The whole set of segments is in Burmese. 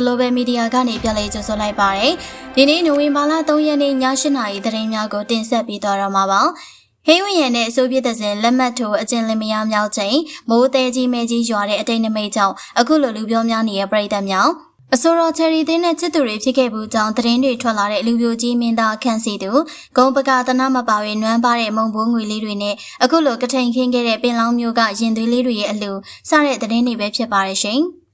Global Media ကနေပြန်လည်ကြိုဆိုလိုက်ပါတယ်။ဒီနေ့နိုဝင်ဘာလ3ရက်နေ့ည8:00နာရီသတင်းများကိုတင်ဆက်ပေးသွားတော့မှာပါ။ဟိဝင်းရံနဲ့အစိုးပြတဲ့စဉ်လက်မှတ်ထိုးအကျဉ်းလင်မယားမြောက်ချိန်မိုးသေးကြီးမဲကြီးရွာတဲ့အတိတ်နမိတ်ကြောင့်အခုလိုလူပြောများနေတဲ့ပြည်သက်မြောက်အစိုးရချယ်ရီသင်းနဲ့ချစ်သူတွေဖြစ်ခဲ့ဘူးကြောင်းသတင်းတွေထွက်လာတဲ့လူပြိုကြီးမင်းသားခန့်စီသူဂုံပကာတနာမပါဝေနွမ်းပါတဲ့မုံဘိုးငွေလေးတွေနဲ့အခုလိုကထိန်ခင်းခဲ့တဲ့ပင်လောင်းမျိုးကရင်သွေးလေးတွေရဲ့အလှစတဲ့သတင်းတွေပဲဖြစ်ပါတယ်ရှင်။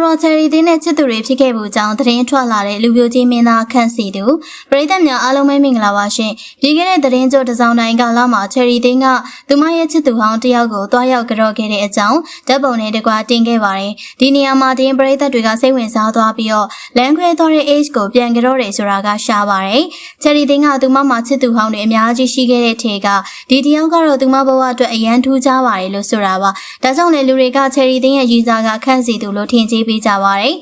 အစိုးရချယ်ရီသင်းနဲ့ချစ်သူတွေဖြစ်ခဲ့မှုကြောင့်သတင်းထွက်လာတဲ့လူပြိုကြီးမင်းသားခန့်စီသူပရိသတ်များအားလုံးပဲမင်္ဂလာပါရှင်ပြီးခဲ့တဲ့သတင်းကြိုတစ်စောင်းတိုင်းကလာမှာချယ်ရီသင်းကသူမရဲ့ချစ်သူဟောင်းတယောက်ကိုတွားရောက်ကြော့ခဲ့တဲ့အကြောင်းဓာတ်ပုံနဲ့တကွာတင်ခဲ့ပါတယ်ဒီနေရာမှာတင်းပရိသတ်တွေကစိတ်ဝင်စားသွားပြီးတော့လမ်းခွဲသွားတဲ့ age ကိုပြန်ကြော့တယ်ဆိုတာကရှားပါတယ်ချယ်ရီသင်းကသူမမှာချစ်သူဟောင်းတွေအများကြီးရှိခဲ့တဲ့ထေကဒီတယောက်ကတော့သူမဘဝအတွက်အရန်ထူးခြားပါတယ်လို့ဆိုတာပါဒါကြောင့်လေလူတွေကချယ်ရီသင်းရဲ့ရည်စားကခန့်စီသူလို့ထင်ကြီးပေးကြပါတယ်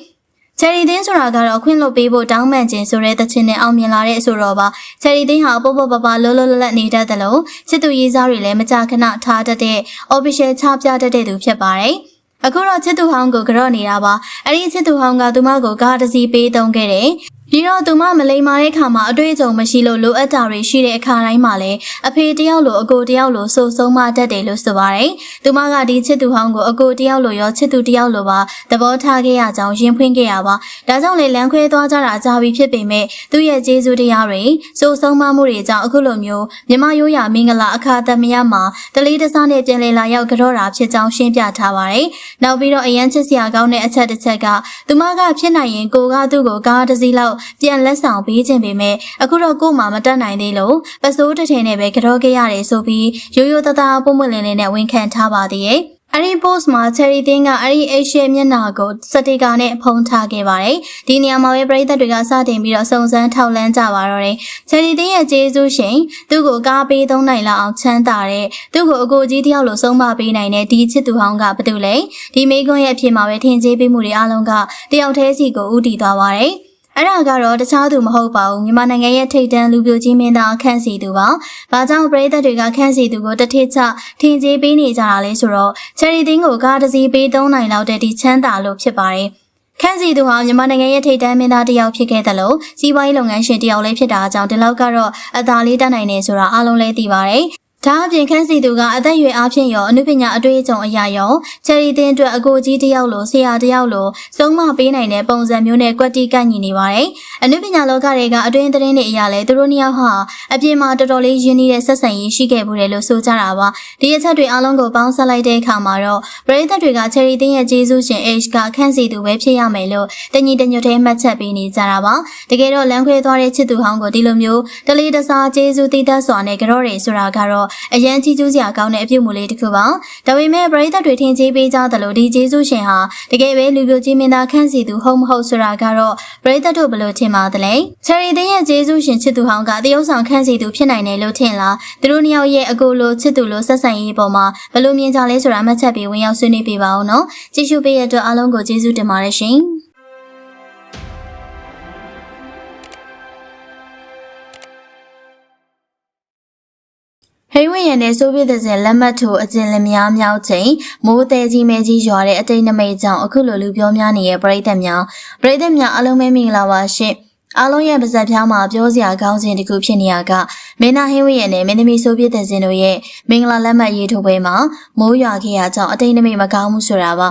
ချယ်ရီသင်းဆိုတာကတော့ခွင့်လွတ်ပေးဖို့တောင်းပန်ခြင်းဆိုတဲ့သချင်းနဲ့အောင်မြင်လာတဲ့အဆိုတော်ပါချယ်ရီသင်းဟာပို့ပို့ပပလောလောလတ်လတ်နေတတ်တယ်လို့စစ်သူရေးစားတွေလည်းမကြာခဏထားတတ်တဲ့ official ချပြတတ်တဲ့သူဖြစ်ပါတယ်အခုတော့ချစ်သူဟောင်းကိုကြော့နေတာပါအဲ့ဒီချစ်သူဟောင်းကသူမကိုကားတစ်စီးပေးသုံးခဲ့တယ် ပြီးတော့သူမမလိမ္မာတဲ့ခါမှာအတွေ့အကြုံမရှိလို့လိုအပ်တာတွေရှိတဲ့အခါတိုင်းမှာလည်းအဖေတယောက်လိုအကိုတယောက်လိုစိုးဆုံးမတတ်တယ်လို့ဆိုပါတယ်။သူမကဒီချစ်သူဟောင်းကိုအကိုတယောက်လိုရောချစ်သူတယောက်လိုပါသဘောထားခဲ့ရကြောင်းရင်ဖွင့်ခဲ့ရပါ။ဒါကြောင့်လေလမ်းခွဲသွားကြတာကြာပြီဖြစ်ပေမဲ့သူ့ရဲ့ကျေးဇူးတရားတွေစိုးဆုံးမမှုတွေကြောင့်အခုလိုမျိုးမြမရိုးရာမင်္ဂလာအခါသမယမှာတလေးတစားနဲ့ပြန်လည်လာရောက်ကြောတာဖြစ်ကြောင်းရှင်းပြထားပါတယ်။နောက်ပြီးတော့အရန်ချစ်စရာကောင်းတဲ့အချက်တစ်ချက်ကသူမကဖြစ်နိုင်ရင်ကိုကသူ့ကိုကားတစ်စီးလောက်ပြန်လက်ဆောင်ပေးခြင်းပေမဲ့အခုတော့ကို့မှာမတတ်နိုင်သေးလို့ပစိုးတစ်ထည်နဲ့ပဲကြောခဲ့ရတယ်ဆိုပြီးရိုးရိုးသားသားပုံမလင်းလင်းနဲ့ဝန်ခံထားပါသေးရဲ့အဲ့ဒီ post မှာ Cherry တင်းကအဲ့ဒီ Asia မျက်နှာကိုစတေကာနဲ့ဖုံးထားခဲ့ပါတယ်။ဒီနေရာမှာပဲပရိသတ်တွေကစတင်ပြီးတော့စုံစမ်းထောက်လန်းကြပါတော့တယ်။ Cherry တင်းရဲ့ကျေးဇူးရှင်သူ့ကိုကားပေးသုံးနိုင်လောက်အောင်ချမ်းသာတဲ့သူ့ကိုအကိုကြီးတယောက်လိုဆုံးမပေးနိုင်တဲ့ဒီချစ်သူဟောင်းကဘာတူလဲ။ဒီမိကွန်းရဲ့အဖြစ်မှာပဲထင်ကြေးပေးမှုတွေအားလုံးကတယောက်တည်းစီကိုဥတီသွားပါတယ်။ အဲ့ဒါကတော့တခြားသူမဟုတ်ပါဘူးမြန်မာနိုင်ငံရဲ့ထိပ်တန်းလူပြိုကြီးမင်းသားခန့်စီသူပါ။ဘာကြောင့်ပရိသတ်တွေကခန့်စီသူကိုတထစ်ချထင်ကြီးပေးနေကြတာလဲဆိုတော့ချယ်ရီတင်းကိုကားတစ်စီးပေးသုံးနိုင်လောက်တဲ့ဒီချမ်းသာလို့ဖြစ်ပါတယ်။ခန့်စီသူဟာမြန်မာနိုင်ငံရဲ့ထိပ်တန်းမင်းသားတစ်ယောက်ဖြစ်ခဲ့တယ်လို့စီးပွားရေးလုပ်ငန်းရှင်တစ်ယောက်လည်းဖြစ်တာကြောင့်ဒီလောက်ကတော့အသာလေးတတ်နိုင်နေဆိုတာအားလုံးလည်းသိပါတယ်။ ဒါအပြင်ခန်းစီသူကအသက်အရွယ်အားဖြင့်ရောအနုပညာအတွေ့အကြုံအရာရောချယ်ရီတင်အတွက်အကိုကြီးတယောက်လိုဆရာတယောက်လိုစုံမပေးနိုင်တဲ့ပုံစံမျိုးနဲ့ကွက်တီကန့်ညီနေပါတယ်။အနုပညာလောကတွေကအတွင်းသတင်းတွေအရာလဲသူတို့နှစ်ယောက်ဟာအပြင်မှာတော်တော်လေးရင်းနှီးတဲ့ဆက်ဆံရေးရှိခဲ့မှုတယ်လို့ဆိုကြတာပါ။ဒီအချက်တွေအားလုံးကိုပေါင်းစပ်လိုက်တဲ့အခါမှာတော့ပရိသတ်တွေကချယ်ရီတင်ရဲ့ကျေးဇူးရှင် H ကခန်းစီသူပဲဖြစ်ရမယ်လို့တညီတညွတ်သေးမှတ်ချက်ပေးနေကြတာပါ။တကယ်တော့လမ်းခွဲသွားတဲ့ချစ်သူဟောင်းကိုဒီလိုမျိုးတလေးတစားကျေးဇူးတည်တတ်စွာနဲ့ကြော့တယ်ဆိုတာကတော့အရန်ကြီးကျူးစရာကောင်းတဲ့အပြုမှုလေးတစ်ခုပါဒါပေမဲ့ပရိသတ်တွေထင်ကြီးပေးကြသလိုဒီကျေးဇူးရှင်ဟာတကယ်ပဲလူပြိုကြီးမင်းသားခန့်စီသူဟုတ်မဟုတ်ဆိုတာကတော့ပရိသတ်တို့ဘယ်လိုထင်ပါသလဲချယ်ရီသိန်းရဲ့ကျေးဇူးရှင်ချစ်သူဟောင်းကတရုတ်ဆောင်ခန့်စီသူဖြစ်နိုင်တယ်လို့ထင်လားသူတို့နှစ်ယောက်ရဲ့အကိုလိုချစ်သူလိုဆက်ဆံရေးပေါ်မှာဘယ်လိုမြင်ကြလဲဆိုတာမှတ်ချက်ပြီးဝင်ရောက်ဆွေးနွေးပေးပါအောင်နော်ကြည့်ရှုပေးရတဲ့အတွက်အားလုံးကိုကျေးဇူးတင်ပါတယ်ရှင် ဟိဝင်းရနဲ့ဆိုဗီယက်စဉ်လက်မှတ်ထိုးအကျဉ်းလများမြောက်ချိန်မိုးသေးကြီးမဲကြီးရွာတဲ့အတိတ်နမိတ်ကြောင့်အခုလိုလူပြောများနေတဲ့ပြည်သက်များပြည်သက်များအလုံးမဲမင်္ဂလာပါရှင်အားလုံးရဲ့ပါဇက်ဖျားမှာပြောစရာကောင်းစဉ်တစ်ခုဖြစ်နေရကမင်းနာဟင်းဝင်းရဲ့နဲ့မင်းသမီးဆိုဗီယက်စဉ်တို့ရဲ့မင်္ဂလာလက်မှတ်ရေးထိုးပွဲမှာမိုးရွာခဲ့ရကြောင်းအတိတ်နမိတ်မကောင်းမှုဆိုတာပါ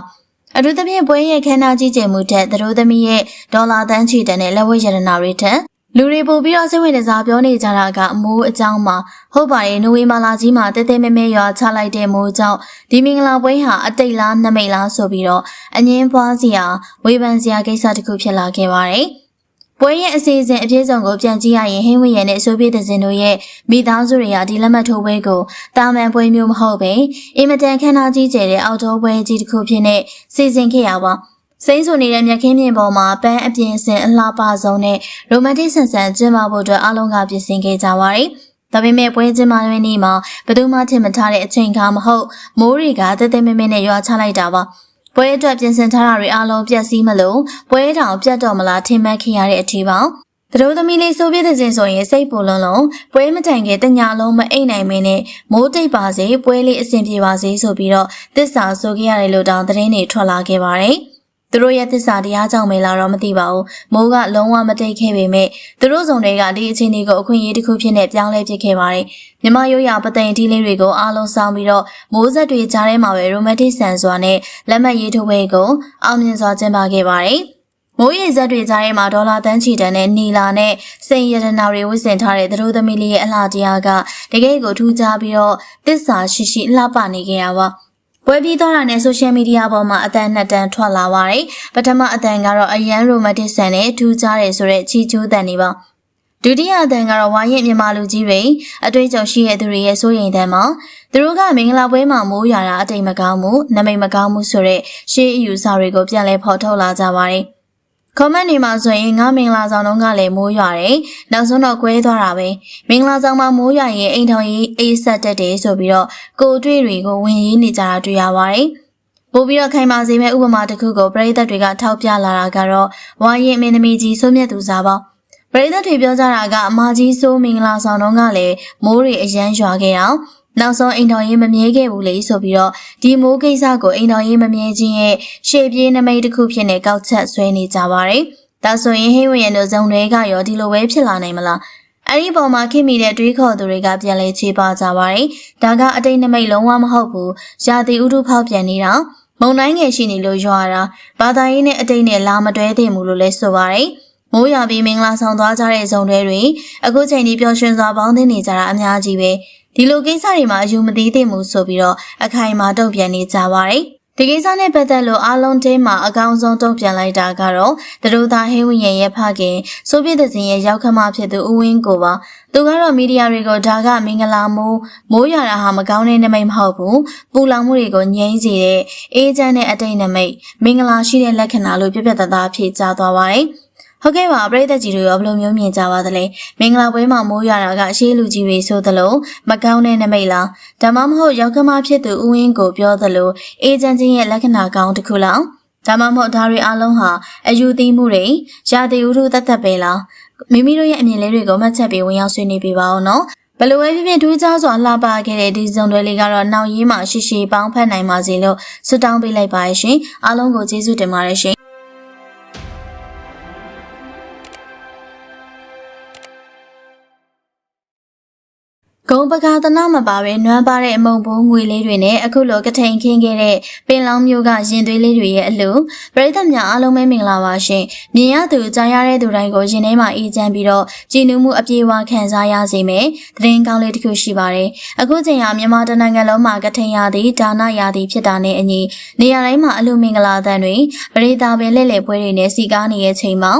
အထူးသဖြင့်ပွဲရဲ့ခမ်းနားကြီးကျယ်မှုထက်သတို့သမီးရဲ့ဒေါ်လာတန်းချီတန်တဲ့လက်ဝဲရတနာတွေထက် လူတွေပို့ပြီးတော့စိတ်ဝင်စားပြောနေကြတာကအမိုးအကြောင်းမှာဟုတ်ပါတယ်နိုဝင်ဘာလကြီးမှာတဲတဲမဲမဲရွာချလိုက်တဲ့မိုးကြောင့်ဒီမင်္ဂလာပွဲဟာအတိတ်လားနမိတ်လားဆိုပြီးတော့အငင်းပွားစရာဝေဖန်စရာကိစ္စတစ်ခုဖြစ်လာခဲ့ပါတယ်။ပွဲရဲ့အစီအစဉ်အပြည့်စုံကိုပြန်ကြည့်ရရင်ဟင်းဝရရဲ့အစိုးပြတဲ့ဇင်တို့ရဲ့မိသားစုတွေကဒီလက်မှတ်ထိုးပွဲကိုတာမန်ပွဲမျိုးမဟုတ်ပဲအင်မတန်ခမ်းနားကြီးကျယ်တဲ့အော်တိုပွဲကြီးတစ်ခုဖြစ်နေစီစဉ်ခဲ့ရပါ စိမ့်ဆူနေတဲ့မြက်ခင်းပြင်ပေါ်မှာပန်းအပြင်စင်အလှပဆုံးနဲ့ရိုမန်တစ်ဆန်ဆန်ကျင်းပဖို့အတွက်အားလုံးကပြင်ဆင်ခဲ့ကြပါတယ်။ဒါပေမဲ့ပွဲကျင်းပရင်းနေ့မှာဘယ်သူမှထင်မထားတဲ့အချိန်ခါမဟုတ်မိုးတွေကတဲတဲမဲမဲနဲ့ရွာချလိုက်တာပါ။ပွဲအတွက်ပြင်ဆင်ထားတာတွေအားလုံးပြည့်စည်မလို့ပွဲတောင်ပြတ်တော့မလားထင်မှတ်ခဲ့ရတဲ့အထီးပါ။သူတို့သမီးလေးဆိုပြတဲ့စဉ်ဆိုရင်စိတ်ပူလုံးလုံးပွဲမတိုင်ခင်တညာလုံးမအိတ်နိုင်မင်းနဲ့မိုးတိတ်ပါစေပွဲလေးအဆင်ပြေပါစေဆိုပြီးတော့တစ္ဆာဆိုခဲ့ရတယ်လို့တောင်သတင်းတွေထွက်လာခဲ့ပါတယ်။ သူတို့ရဲ့သစ္စာတရားကြောင့်မလားတော့မသိပါဘူး။မိုးကလုံးဝမတိတ်ခဲ့ပေမဲ့သူတို့စုံတွေကဒီအချိန်လေးကိုအခွင့်အရေးတစ်ခုဖြစ်နေပြောင်းလဲပစ်ခဲ့ပါတယ်။မြမရိုးရာပသိမ်တီးလေးတွေကိုအားလုံးဆောင်ပြီးတော့မိုးဆက်တွေကြားထဲမှာပဲရိုမန်တစ်ဆန်စွာနဲ့လက်မှတ်ရေးထိုးပွဲကိုအောင်မြင်စွာကျင်းပခဲ့ပါတယ်။မိုးရေစက်တွေကြားထဲမှာဒေါ်လာတန်းချီတန်နဲ့နီလာနဲ့စိန်ရတနာတွေဝစ်ဆင်ထားတဲ့သတို့သမီးလေးရဲ့အလှတရားကတကယ်ကိုထူးခြားပြီးတော့တစ္ဆာရှိရှိလှပနေခဲ့ရပါ ပွဲပြီးသွားတာနဲ့ဆိုရှယ်မီဒီယာပေါ်မှာအတန်နှစ်တန်ထွက်လာပါတယ်။ပထမအတန်ကတော့အရန်ရိုမန်တစ်ဆန်နဲ့ထူးခြားတယ်ဆိုတဲ့ချီကျိုးတန်တွေပါ။ဒုတိယအတန်ကတော့ဝါရင်မြန်မာလူကြီးတွေအတွေ့အကြုံရှိတဲ့သူတွေရဲ့စိုးရိမ်တမ်းမှာသူတို့ကမင်္ဂလာပွဲမှာမိုးရွာတာအတိတ်မကောင်းမှုနမိတ်မကောင်းမှုဆိုတဲ့ရှေးအယူဆတွေကိုပြန်လည်ဖော်ထုတ်လာကြပါတယ်။ comment တွေမှာဆိုရင်ငါမင်္ဂလာဆောင်တော့ကလည်းမိုးရွာတယ်။နောက်ဆုံးတော့ကွဲသွားတာပဲ။မင်္ဂလာဆောင်မှာမိုးရွာရင်အိမ်ထောင်ရေးအေးဆက်တက်တယ်ဆိုပြီးတော့ကိုအတွေ့တွေကိုဝင်ရေးနေကြတာတွေ့ရပါတယ်။ပို့ပြီးတော့ခိုင်မာစေမဲ့ဥပမာတစ်ခုကိုပရိသတ်တွေကထောက်ပြလာတာကတော့ဝါရင်မင်းသမီးကြီးစိုးမြတ်သူစားပေါ့။ပရိသတ်တွေပြောကြတာကအမကြီးစိုးမင်္ဂလာဆောင်တော့ကလည်းမိုးတွေအရန်ရွာခဲ့တာ။ နောက်ဆုံးအိမ်တော်ရေးမမြဲခဲ့ဘူးလေဆိုပြီးတော့ဒီမိုးကိစ္စကိုအိမ်တော်ရေးမမြဲခြင်းရဲ့ရှေ့ပြေးနမိတ်တစ်ခုဖြစ်နေကောက်ချက်ဆွဲနေကြပါတယ်။ဒါဆိုရင်ဟိဝင်ရတို့ဇုံတွေကရောဒီလိုပဲဖြစ်လာနိုင်မလား။အဲ့ဒီပုံမှာခင်မိတဲ့တွေးခေါ်သူတွေကပြန်လဲချေပါကြပါတယ်။ဒါကအတိတ်နမိတ်လုံးဝမဟုတ်ဘူး။ရာသီဥတုဖောက်ပြန်နေတာမုံတိုင်းငယ်ရှိနေလို့ရွာတာဘာသာရေးနဲ့အတိတ်နဲ့လာမတွဲသင့်ဘူးလို့လဲဆိုပါတယ်။မိုးရွာပြီးမင်္ဂလာဆောင်သွားကြတဲ့ဇုံတွေတွေအခုချိန်ဒီပျော်ရွှင်စွာပေါင်းသင်းနေကြတာအများကြီးပဲဒီလိုကိစ္စတွေမှာအယူမသိသင့်ဘူးဆိုပြီးတော့အခိုင်အမာတုံ့ပြန်နေကြပါတယ်ဒီကိစ္စနဲ့ပတ်သက်လို့အားလုံးတင်းမှာအကောင်းဆုံးတုံ့ပြန်လိုက်တာကတော့တရူသားဟင်းဝင်ရဲ့ရဲ့ဖခင်ဆိုဗီယက်သင်းရဲ့ရောက်ခမဖြစ်သူဦးဝင်းကိုပါသူကတော့မီဒီယာတွေကိုဒါကမင်္ဂလာမိုးမိုးရွာတာဟာမကောင်းတဲ့နမိတ်မဟုတ်ဘူးပူလောင်မှုတွေကိုငြိမ်းစေတဲ့အေးချမ်းတဲ့အတိတ်နမိတ်မင်္ဂလာရှိတဲ့လက္ခဏာလို့ပြပြတသားဖြေကြားသွားပါတယ် ဟုတ်ကဲ့ပါပရိသတ်ကြီးတို့ရောဘယ်လိုမျိုးမြင်ကြပါသလဲမင်္ဂလာပွဲမှာမိုးရွာတာကအရှိလူကြီးတွေဆိုသလိုမကောင်းတဲ့နမိတ်လားဒါမှမဟုတ်ရောက်ကမဖြစ်သူဦးဝင်းကိုပြောသလိုအေဂျင့်ချင်းရဲ့လက္ခဏာကောင်းတစ်ခုလားဒါမှမဟုတ်ဒါတွေအလုံးဟာအယူသီးမှုတွေရာသီဥတုတသက်ပဲလားမိမိတို့ရဲ့အမြင်လေးတွေကိုမှတ်ချက်ပြီးဝင်ရောက်ဆွေးနွေးပြပါအောင်နော်ဘလိုပဲဖြစ်ဖြစ်ထူးခြားစွာလှပခဲ့တဲ့ဒီဇုံတွေလေးကတော့နောက်ရင်းမှာရှိရှိပေါင်းဖက်နိုင်ပါစေလို့ဆုတောင်းပေးလိုက်ပါရှင်အားလုံးကိုကျေးဇူးတင်ပါတယ်ရှင် ဂုံပကာသနာမပါပဲနွမ်းပါတဲ့အမုံဘိုးငွေလေးတွေနဲ့အခုလိုကထိန်ခင်းခဲ့တဲ့ပင်လောင်းမျိုးကရင်သွေးလေးတွေရဲ့အလှပရိသတ်များအားလုံးပဲမင်္ဂလာပါရှင်မြင်ရသူကြားရတဲ့သူတိုင်းကိုရင်ထဲမှာအေးချမ်းပြီးတော့ကြည်နူးမှုအပြည့်အဝခံစားရစေမယ်သတင်းကောင်းလေးတစ်ခုရှိပါတယ်အခုချိန်ဟာမြန်မာတနိုင်ငံလုံးမှာကထိန်ရသည်ဒါနရသည်ဖြစ်တာနဲ့အညီနေရာတိုင်းမှာအလှမင်္ဂလာသံတွေပရိသတ်ပင်လှည့်လည်ပွဲတွေနဲ့စီကားနေတဲ့ချိန်မှာ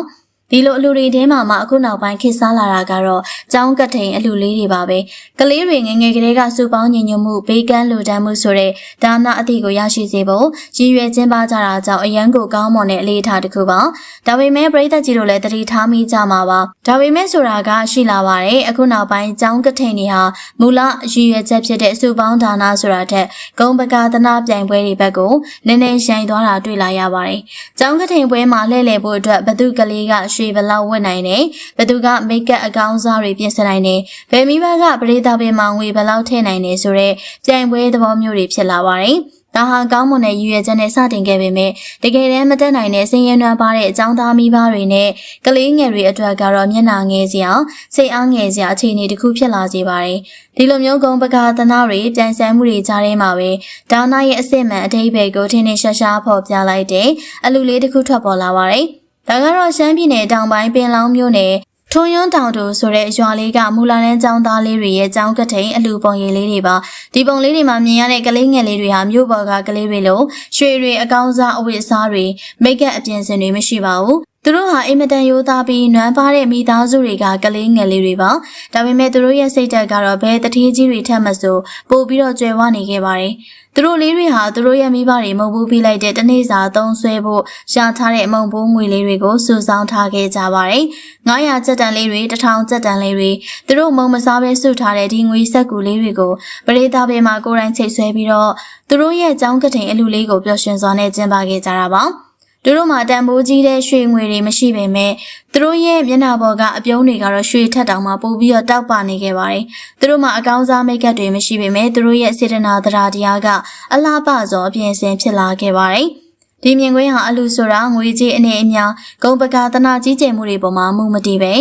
ဒီလိုအလူတွေထဲမှာမှအခုနောက်ပိုင်းခေတ်စားလာတာကတော့ကျောင်းကထိန်အလူလေးတွေပါပဲကလေးတွေငငယ်ကလေးကစူပေါင်းညညမှုဘေးကန်းလူတန်းမှုဆိုတဲ့ဒါနအသည့်ကိုရရှိစေဖို့ရည်ရွယ်ခြင်းပါကြတာကြောင့်အရန်ကိုကောင်းမွန်တဲ့အလေးထားတစ်ခုပါဒါပေမဲ့ပြည်သက်ကြီးတို့လည်းတတိထားမိကြမှာပါဒါပေမဲ့ဆိုတာကရှိလာပါတယ်အခုနောက်ပိုင်းကျောင်းကထိန်တွေဟာမူလရည်ရွယ်ချက်ဖြစ်တဲ့စူပေါင်းဒါနဆိုတာထက်ဂုံပကာသနာပြိုင်ပွဲတွေဘက်ကိုနည်းနည်းရှိုင်သွားတာတွေ့လာရပါတယ်ကျောင်းကထိန်ပွဲမှာလှည့်လည်ဖို့အတွက်ဘသူကလေးကရွှေဘလောက်ဝတ်နိုင်တယ်ဘသူကမိတ်ကပ်အကောင်းစားတွေပြင်ဆင်နိုင်တယ်ဘယ်မိဘကပရိသတ်ပင်မှာငွေဘလောက်ထည့်နိုင်တယ်ဆိုတော့ကြိုင်ပွဲသဘောမျိုးတွေဖြစ်လာပါတယ်ဒါဟာကောင်းမွန်တဲ့ရည်ရွယ်ချက်နဲ့စတင်ခဲ့ပေမဲ့တကယ်တမ်းမတက်နိုင်တဲ့ဆင်းရဲနွမ်းပါတဲ့အကြောင်းသားမိဘတွေနဲ့ကလေးငယ်တွေအတွက်ကတော့မျက်နှာငယ်စရာစိတ်အားငယ်စရာအခြေအနေတစ်ခုဖြစ်လာစေပါတယ်။ဒီလိုမျိုးကုံပကာသနာတွေပြန်ဆန်းမှုတွေကြားထဲမှာပဲဒါနာရဲ့အစစ်မှန်အတိတ်ဘယ်ကိုထင်းထင်းရှားရှားဖော်ပြလိုက်တဲ့အလူလေးတစ်ခုထွက်ပေါ်လာပါတယ်။ ဒါကတော့ရှမ်းပြည်နယ်တောင်ပိုင်းပင်လောင်းမြို့နယ်ထုံယွန်းတောင်တူဆိုတဲ့ရွာလေးကမူလာလန်းចောင်းသားလေးတွေရဲ့ចောင်းကထိန်အလူပုံရိပ်လေးတွေပါဒီပုံလေးတွေမှာမြင်ရတဲ့ကလေးငယ်လေးတွေဟာမြို့ပေါ်ကကလေးတွေလိုရွှေတွေအကောင်းစားအဝတ်အစားတွေမိတ်ကပ်အပြင်စင်တွေမရှိပါဘူး သူတို့ဟာအင်မတန်ရိုးသားပြီးနွမ်းပါတဲ့မိသားစုတွေကကလေးငယ်လေးတွေပါဒါပေမဲ့သူတို့ရဲ့စိတ်ဓာတ်ကတော့ဘယ်တထေးကြီးတွေထက်မဆိုပို့ပြီးတော့ကျွယ်ဝနေခဲ့ပါတယ်သူတို့လေးတွေဟာသူတို့ရဲ့မိဘတွေမုံဘူးပြီးလိုက်တဲ့တနေ့စာသုံးဆွဲဖို့ရှာထားတဲ့အမုံဘိုးငွေလေးတွေကိုစုဆောင်းထားခဲ့ကြပါတယ်900ကျပ်တန်လေးတွေ1000ကျပ်တန်လေးတွေသူတို့မုံမစားပဲစုထားတဲ့ဒီငွေဆက်ကူလေးတွေကိုပရိသတ်ဘေးမှာကိုယ်တိုင်ချိတ်ဆွဲပြီးတော့သူတို့ရဲ့ចောင်းကထိန်အလူလေးကိုပျော်ရွှင်စွာနဲ့ကျင်းပခဲ့ကြတာပါ သူတို့မှာတန်ဖိုးကြီးတဲ့ရွှေငွေတွေမရှိပေမဲ့သူတို့ရဲ့မျက်နှာပေါ်ကအပြုံးတွေကတော့ရွှေထက်တောင်မှပိုပြီးတော့တောက်ပနေခဲ့ပါတယ်။သူတို့မှာအကောင်းစားမိတ်ကပ်တွေမရှိပေမဲ့သူတို့ရဲ့စေတနာတရားတရားကအလားပစောအပြင်ဆင်ဖြစ်လာခဲ့ပါတယ်။ ဒီမြင်ကွင်းဟာအလူဆိုတာငွေကြေးအနေအများဂုံပကာသနာကြီးကျယ်မှုတွေပေါ်မှာမူမတည်ပဲ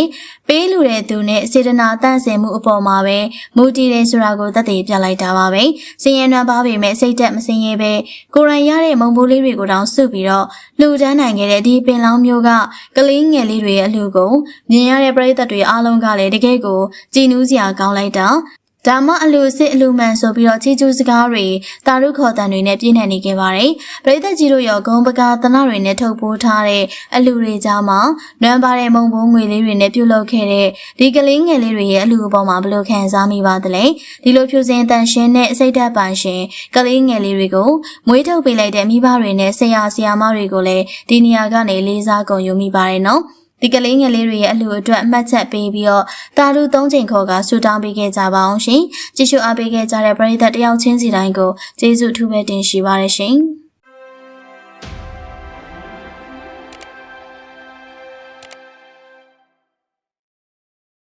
ပေးလူတဲ့သူနဲ့စေတနာတန့်စင်မှုအပေါ်မှာပဲမူတည်တယ်ဆိုတာကိုသက်သေပြလိုက်တာပါပဲစင်ရနွမ်းပါပေမဲ့စိတ်သက်မစင်ရဲပဲကိုရန်ရတဲ့မုံဘိုးလေးတွေကိုတောင်စုပြီးတော့လှူဒန်းနိုင်ခဲ့တဲ့ဒီပင်လောင်းမျိုးကကလေးငယ်လေးတွေရဲ့အလှူကိုမြင်ရတဲ့ပရိသတ်တွေအားလုံးကလည်းတကယ်ကိုကြည်နူးစရာကောင်းလိုက်တာ ဒါမှအလူစစ်အလူမှန်ဆိုပြီးတော့ချီကျူးစကားတွေတာရုခေါ်တန်တွေနဲ့ပြည့်နှံ့နေခဲ့ပါတယ်။ပရိသတ်ကြီးတို့ရောဂုံပကာသနာတွေနဲ့ထုတ်ပိုးထားတဲ့အလူတွေကြားမှာနွမ်းပါတဲ့မုံဘုံငွေလေးတွေနဲ့ပြုတ်လုပ်ခဲ့တဲ့ဒီကလေးငယ်လေးတွေရဲ့အလူအပေါ်မှာဘယ်လိုခံစားမိပါသလဲ။ဒီလိုဖြူစင်တန်ရှင်းတဲ့စိတ်ဓာတ်ပိုင်ရှင်ကလေးငယ်လေးတွေကိုမွေးထုတ်ပေးလိုက်တဲ့မိဘတွေနဲ့ဆရာဆရာမတွေကိုလည်းဒီနေရာကနေလေးစားကုန်ယူမိပါတယ်နော်။ ဒီကလေးငယ်လေးတွေရဲ့အလှူအတွက်အမှတ်ချက်ပေးပြီးတော့တာလူ၃ချိန်ခေါ်ကဆူတောင်းပေးခဲ့ကြပါအောင်ရှင်။ကြည့်ရှုအားပေးခဲ့ကြတဲ့ပရိသတ်တယောက်ချင်းစီတိုင်းကိုကျေးဇူးထူးပဲတင်ရှိပါရရှင်။